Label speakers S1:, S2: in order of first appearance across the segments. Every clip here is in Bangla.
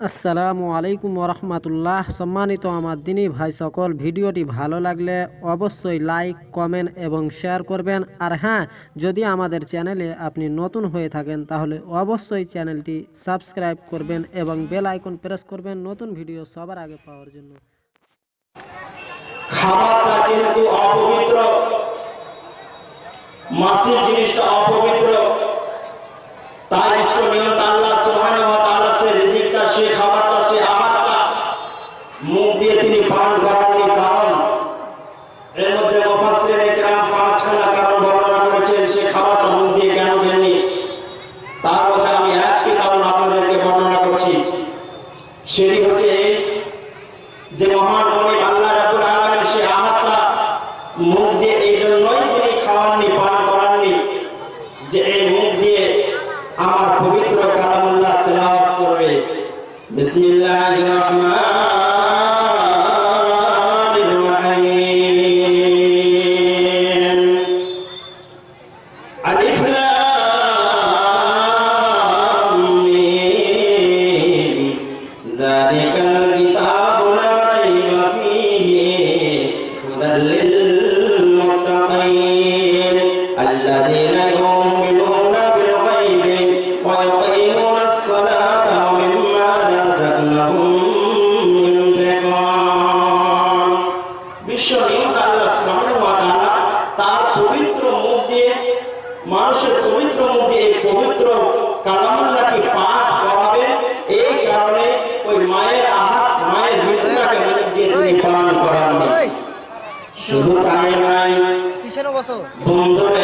S1: আসসালামু আলাইকুম রহমাতুল্লাহ সম্মানিত আমার দিনী ভাই সকল, ভিডিওটি ভালো লাগলে অবশ্যই লাইক, কমেন্ট এবং শেয়ার করবেন। আর হ্যাঁ যদি আমাদের চ্যানেলে আপনি নতুন হয়ে থাকেন, তাহলে অবশ্যই চ্যানেলটি সাবস্ক্রাইব করবেন এবং বেল আইকন প্রেস করবেন নতুন ভিডিও সবার আগে পাওয়ার জন্য।
S2: খাবারটা কিন্তু অপবিত্র। মাসিক জিনিসটা অপবিত্র। তাই বিশ্ব আল্লাহ সুবহানাহু চাষে খাবার চাষে আহারটা মুখ দিয়ে তিনি পান করাননি, কারণ এর মধ্যে সে খাবারটা মুখ দিয়ে কেন দেননি? আমি একটি কারণ বর্ণনা করছি। সেটি হচ্ছে যে মহান কিন্তু পবিত্র মুখ দিয়ে পবিত্র মুখ দিয়ে পাঠ করাবে। এই কারণে ওই মায়ের আহাত মায়ের মৃত্যুটাকে মনে পালন করাননি। শুধু তাই নয় বন্ধুরা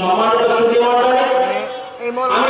S2: সম্মানিত সুদী মন্ডলী আমি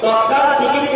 S2: तो आपका टिकट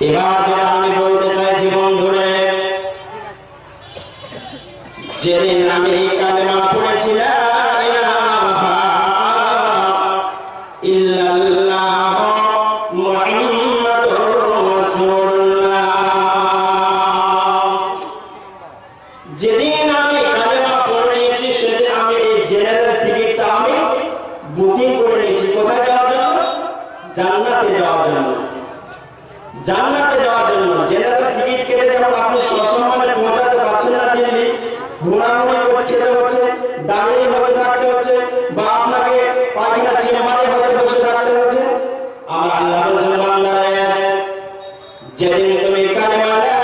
S2: এবার যেটা আমি বলতে চাইছি বন্ধুরে যেদিন আমি شريك من كلمات